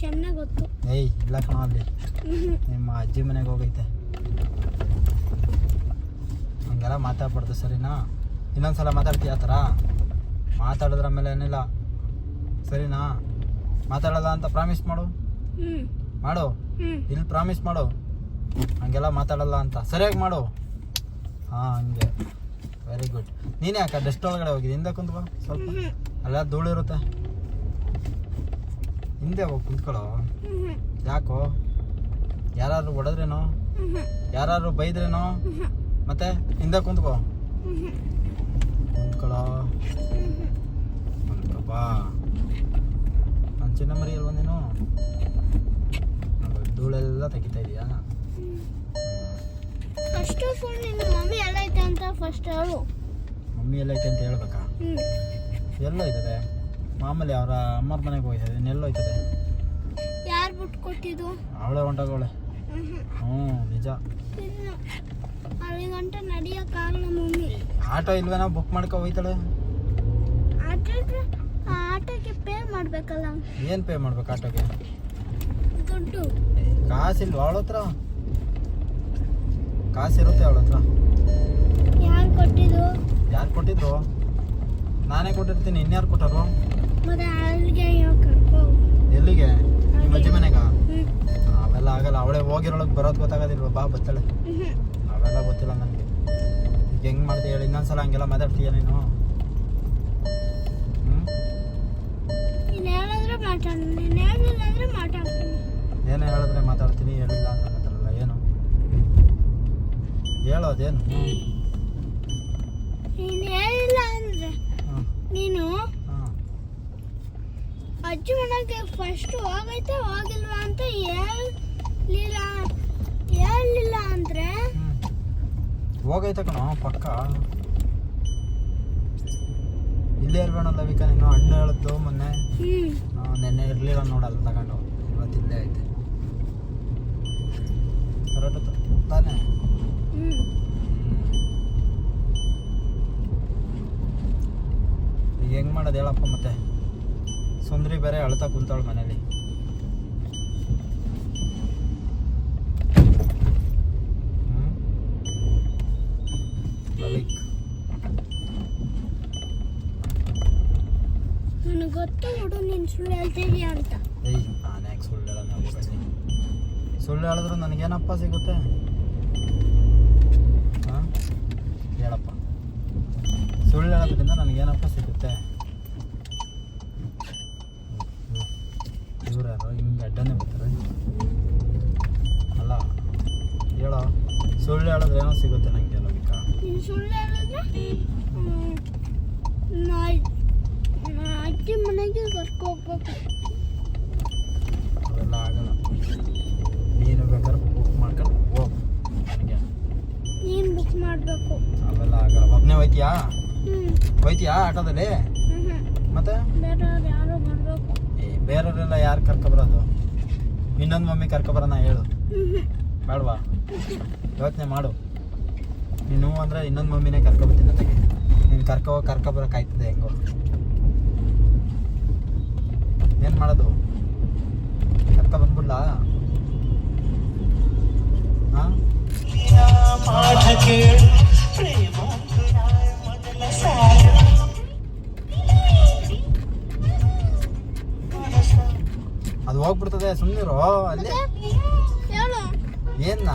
ಚೆನ್ನಾಗಿ ಗೊತ್ತು. ಏಯ್ ಇಲ್ಲ ಕಣ ಅಲ್ಲಿ. ನಿಮ್ಮ ಅಜ್ಜಿ ಮನೆಗೆ ಹೋಗೈತೆ. ಹಂಗೆಲ್ಲ ಮಾತಾಡ್ಬಾರ್ದು ಸರಿನಾ? ಇನ್ನೊಂದ್ಸಲ ಮಾತಾಡ್ತೀಯ ಆ ಥರ? ಮಾತಾಡಿದ್ರ ಮೇಲೆ ಏನಿಲ್ಲ. ಸರಿನಾ? ಮಾತಾಡಲ್ಲ ಅಂತ ಪ್ರಾಮಿಸ್ ಮಾಡು. ಮಾಡು. ಇಲ್ಲಿ ಪ್ರಾಮಿಸ್ ಮಾಡು. ಹಂಗೆಲ್ಲ ಮಾತಾಡಲ್ಲ ಅಂತ. ಸರಿಯಾಗಿ ಮಾಡು. ಹಾಂ ಹಂಗೆ. ವೆರಿ ಗುಡ್ ನೀನೇ ಅಕ್ಕ ಡಸ್ಟ್ ಒಳಗಡೆ ಹೋಗಿದ್ದೆ ಹಿಂದೆ ಕುಂತ್ಕೋ ಸ್ವಲ್ಪ. ಅಲ್ಲ ಧೂಳಿರುತ್ತೆ ಹಿಂದೆ ಹೋಗಿ ಕುಂತ್ಕೊಳ್ಳೋ ಯಾಕೋ? ಯಾರು ಹೊಡೆದ್ರೇನೋ ಯಾರು ಬೈದ್ರೇನೋ? ಮತ್ತೆ ಹಿಂದೆ ಕುಂತ್ಕೋ. ಕುಂತ್ಕೊಳ್ಳೋ ಕುಂತ್ಕೊಪ್ಪ ನನ್ನ ಚಿನ್ನ ಮರಿ ಅಲ್ವ ನೀನು ಧೂಳೆಲ್ಲ ತೆಗಿತಾ ಇದೀಯಾ? ಫಸ್ಟ್ ಆಲ್ ನಿನ್ನ ಮಮ್ಮಿ ಎಲ್ಲ ಐತೆ ಅಂತ ಫಸ್ಟ್ ಹೇಳು. ಮಮ್ಮಿ ಎಲ್ಲೈತೆ ಅಂತ ಹೇಳ್ಬೇಕಾ? ಎಲ್ಲ ಎಲ್ಲೋಯ್ತದೆ ಮಾಮೂಲಿ ಅವರ ಅಮ್ಮರ ಮನೆಗೆ ಹೋಯ್ತದೆ. ಇನ್ನೆಲ್ಲೋಯ್ತದೆ ಯಾರು ಬಿಟ್ಟು ಕೊಟ್ಟಿದ್ದು? ಅವಳೆ ಹೊಂಟಾಗವಳೆ. ಹ್ಞೂ ನಿಜ. ಅಲ್ಲಿ ಗಂಟ ನಡಿಯೋಕ್ಕಾಗಲ್ಲ ಮಮ್ಮಿ. ಆಟೋ ಇಲ್ವೇನೋ ಬುಕ್ ಮಾಡ್ಕೊ ಹೋಯ್ತಾಳೆ? ಆಟೋಗೆ ಆ ಆಟೋಕ್ಕೆ ಪೇ ಮಾಡಬೇಕಲ್ಲ. ಏನು ಪೇ ಮಾಡ್ಬೇಕು ಆಟೋಗೆ? ದುಡ್ಡು. ಕಾಸಿಲ್ವಾ ಅವಳ ಹತ್ರ? ಕಾಸಿರುತ್ತೆ ಅವಳ ಹತ್ರ. ಯಾರು ಕೊಟ್ಟಿದ್ದು? ಯಾರು ಕೊಟ್ಟಿದ್ರು? ನಾನೇ ಕೊಟ್ಟಿರ್ತೀನಿ ಇನ್ಯಾರು ಕೊಟ್ಟರು? ಎಲ್ಲಿಗೆ? ನಿಮ್ಮ ಅಜ್ಜಿ ಮನೆಗ ಅವೆಲ್ಲ ಆಗಲ್ಲ. ಅವಳೆ ಹೋಗಿರೋಳಗೆ ಬರೋದು ಗೊತ್ತಾಗೋದಿಲ್ವ? ಬಾ ಬತ್ತಳೆ. ಅವೆಲ್ಲ ಗೊತ್ತಿಲ್ಲ ನನಗೆ. ಈಗ ಹೆಂಗೆ ಮಾಡ್ತೀಯ ಹೇಳಿ? ಇನ್ನೊಂದ್ಸಲ ಹಂಗೆಲ್ಲ ಮಾತಾಡ್ತೀಯ ನೀನು? ಏನು ಹೇಳಿದ್ರೆ ಮಾತಾಡ್ತೀನಿ? ಹೇಳಿಲ್ಲ ಅಂತ ಮಾತಾಡಲ್ಲ. ಏನು? ಹೇಳೋದೇನು? ನೀನು ಹೇಳಿಲ್ಲ ಅಂದ್ರೆ ಹಾಂ ನೀನು ಹಾಂ ಅಜ್ಜಿ ಫಸ್ಟ್ ಹೋಗೈತೆ ಹೋಗಿಲ್ವಾ ಅಂತ ಹೇಳಿಲ್ಲ ಹೇಳಿಲ್ಲ ಅಂದ್ರೆ? ಹೋಗೈತೆ ಕಣೋ ಪಕ್ಕ. ಇಲ್ಲೇ ಇರ್ಬೇಡಲ್ಲ ವಿಕ ನೀನು ಹಣ್ಣು ಹೇಳದ್ದು ಮೊನ್ನೆ. ನೆನ್ನೆ ಇರಲಿಲ್ಲ ನೋಡಲ್ಲ ತಗೊಂಡು ಇವತ್ತು ಇಲ್ಲೇ ಐತೆ. ಕರೆಕ್ಟ್ ತಾನೇ? ಈಗ ಹೆಂಗ್ ಮಾಡೋದು ಹೇಳಪ್ಪ ಮತ್ತೆ? ಸುಂದ್ರಿ ಬೇರೆ ಅಳ್ತಾ ಕುಂತಾಳ ಮನೇಲಿ. ನನಗೆ ಗೊತ್ತು ಬಿಡು ನೀನು ಸುಳ್ಳು ಅಂತ. ಏಯ್ ನಾನು ಯಾಕೆ ಸುಳ್ಳು ಹೇಳೋಣ ಹೋಗಲಿ ಸುಳ್ಳು ಹೇಳಿದ್ರು ನನಗೇನಪ್ಪ ಸಿಗುತ್ತೆ? ಹಾಂ? ಹೇಳಪ್ಪ. ಸುಳ್ಳು ಹೇಳೋದ್ರಿಂದ ನನಗೇನಪ್ಪ ಸಿಗುತ್ತೆ? ಯಾರು ಹಿಂಗೆ ಅಡ್ಡನೇ ಬರ್ತಾರೆ. ಅಲ್ಲ ಹೇಳೋ ಸುಳ್ಳು ಹೇಳಿದ್ರೆ ಏನೋ ಸಿಗುತ್ತೆ ನನಗೆ ನಾ ಅಜ್ಜಿ ಮನೆಗೆ ಕರ್ಕೊ ಹೋಗ್ಬೇಕು ಅವೆಲ್ಲ ಆಗಲ್ಲ. ನೀನು ಬೇಕಾದ್ರೆ ಬುಕ್ ಮಾಡ್ಕೊಂಡು ಹೋಗು ನನಗೆ ನೀನು ಬುಕ್ ಮಾಡಬೇಕು. ಅವೆಲ್ಲ ಆಗಲ್ಲ. ಒಬ್ಬನೇ ಹೋಯ್ತೀಯಾ? ಹೋಯ್ತೀಯಾ ಆಟೋದಲ್ಲಿ? ಮತ್ತೆ? ಯಾರೋ ಬರಬೇಕು ಬೇರೆಯವರೆಲ್ಲ ಯಾರು ಕರ್ಕೊಬರೋದು? ಇನ್ನೊಂದು ಮಮ್ಮಿ ಕರ್ಕೊಬರೋಣ ಹೇಳು. ಬೇಡವಾ? ಯೋಚನೆ ಮಾಡು. ನೀನು ಅಂದರೆ ಇನ್ನೊಂದು ಮಮ್ಮಿನೇ ಕರ್ಕೊಬತ್ತೀನಿ ಅದಕ್ಕೆ ನೀನು ಕರ್ಕೊ ಕರ್ಕೊಬರೋಕ್ಕಾಯ್ತದೆ ಹೆಂಗೋ. ಏನು ಮಾಡೋದು? ಕರ್ಕೊ ಬಂದ್ಬಿಡ್ಲ ಹಾಂ ಅದು ಹೋಗ್ಬಿಡ್ತದೆ ಸುಮ್ಮನಿರು ಅಲ್ಲಿ. ಏನ್ನ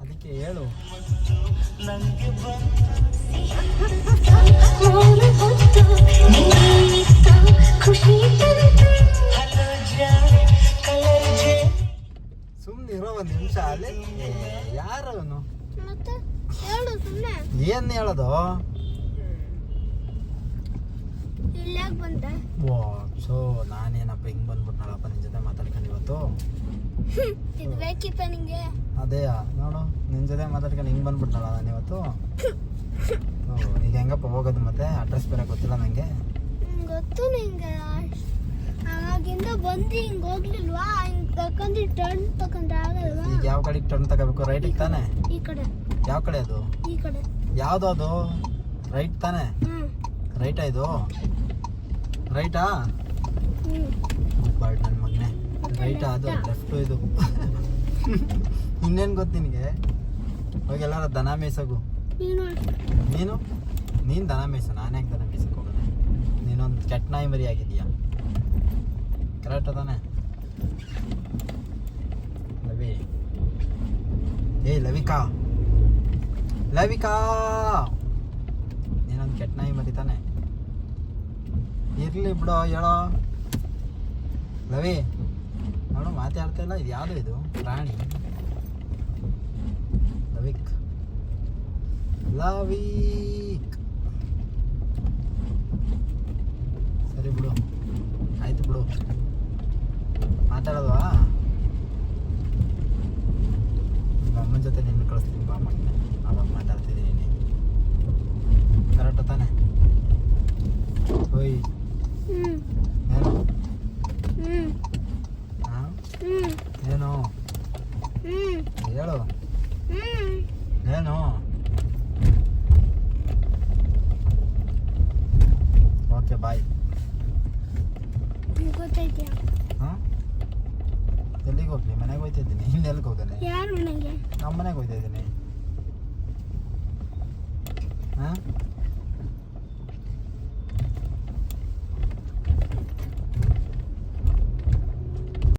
ಅದಕ್ಕೆ ಹೇಳು. ಸುಮ್ಮನೆ ಇರೋ ಒಂದು ನಿಮಿಷ ಅಲ್ಲಿ. ಯಾರವನು? ಮತ್ತೆ ಹೇಳು ಸುಮ್ಮನೆ ಏನ್ ಹೇಳೋದು? ಇಲ್ಲಾಗ ಬಂದ? ಓ ಸೊ ನಾನೇನಪ್ಪ ಹಿಂಗ್ ಬಂದ್ಬಿಟ್ನಳಪ್ಪ ನಿನ್ ಜೊತೆ ಮಾತಾಡ್ಕೊಂಡು ಇವತ್ತು? ಇದು ಬೇಕಿತ್ತ ನಿಂಗೆ? ಅದೇ ನೋಡು ನಿನ್ ಜೊತೆ ಮಾತಾಡ್ಕೊಂಡು ಹಿಂಗ್ ಬಂದ್ಬಿಟ್ನಲ್ಲ ನಾನು ಇವತ್ತು? ಈಗ ಹೆಂಗಪ್ಪ ಹೋಗೋದು ಮತ್ತೆ? ಅಡ್ರೆಸ್ ಬೇರೆ ಗೊತ್ತಿಲ್ಲ ನಂಗೆ? ಗೊತ್ತು ನಿಂಗೆ. ಅವಾಗಿಂದ ಬಂದು ಹಿಂಗೆ ಹೋಗ್ಲಿಲ್ವಾ? ಹಿಂಗ್ ತಕೊಂಡಿ ಟರ್ನ್ ತಕೊಂಡ್ರೆ ಆಗಲ್ವಾ? ಈಗ ಯಾವ ಕಡೆಗೆ ಟರ್ನ್ ತಗೋಬೇಕು? ರೈಟಿಗೆ ತಾನೆ? ಈ ಕಡೆ. ಯಾವ ಕಡೆ ಅದು? ಈ ಕಡೆ. ಯಾವ್ದು ಅದು? ರೈಟ್ ತಾನೆ? ರೈಟಾ ಇದು? ರೈಟಾ ಬಾಳ್ ನನ್ನ ಮಗನೆ. ರೈಟಾ ಅದು? ಲೆಫ್ಟು ಇದು? ಇನ್ನೇನು ಗೊತ್ತು ನಿನಗೆ? ಹೋಗಿ ಎಲ್ಲಾರ ದನ ಮೇಯ್ಸೋಗು. ನೀನು ನೀನು? ನೀನು ದನ ಮೇಯ್ಸು. ನಾನೇ ಯಾಕೆ ದನ ಮೇಯ್ಸಕ್ಕೆ ಹೋಗೋಣ ನೀನೊಂದು ಕೆಟ್ಟ ನಾಯಿ ಮರಿ ಆಗಿದೀಯಾ ಕರೆಕ್ಟ್ ಅದಾನೆ ಲವಿ. ಏ, ಲವಿಕಾ. ಲವಿಕಾ! ನೀನೊಂದು ಕೆಟ್ಟ ನಾಯಿ ಮರಿತಾನೆ ಇರಲಿ ಬಿಡೋ, ಹೇಳೋ. ಲವಿ, ನೋಡು, ಮಾತಾಡ್ತಾ ಇಲ್ಲ, ಇದು ಯಾವುದು ಇದು? ಪ್ರಾಣಿ. ಲವಿಕ್. ಲವಿ ಸರಿ ಬಿಡು. ಆಯ್ತು ಬಿಡು. ಮಾತಾಡೋದವಾ ನಮ್ಮ ಜೊತೆ ನಿನ್ನ ಕಳಿಸ್ತೀನಿ ಬಾ ಮಗನೆ ಅವಾಗ ಮಾತಾಡ್ತಿದ್ದೀನಿ ಕರೆಕ್ಟ್ ತಾನೆ ಓಯ್ ಹ್ಮ್ ಏನು ಹ್ಮ್ ಹಾಂ ಹ್ಮ್ ಏನು ಹ್ಮ್ ಹೇಳು ಹ್ಮ್ ಏನು ಓಕೆ ಬಾಯ್ ನಿಮ್ಗ್ ಗೊತ್ತೈತ್ಯಾ ಹಾಂ ಎಲ್ಲಿಗೆ ಹೋಗ್ಲಿ ಮನೆಗೆ ಹೋಗ್ತಾ ಇದ್ದೀನಿ ಇನ್ನು ಎಲ್ಲಿಗೆ ಹೋಗೋಣ ಯಾರ ಮನೆಗೆ ನಮ್ಮ ಮನೆಗೆ ಹೋಗ್ತಾ ಇದ್ದೀನಿ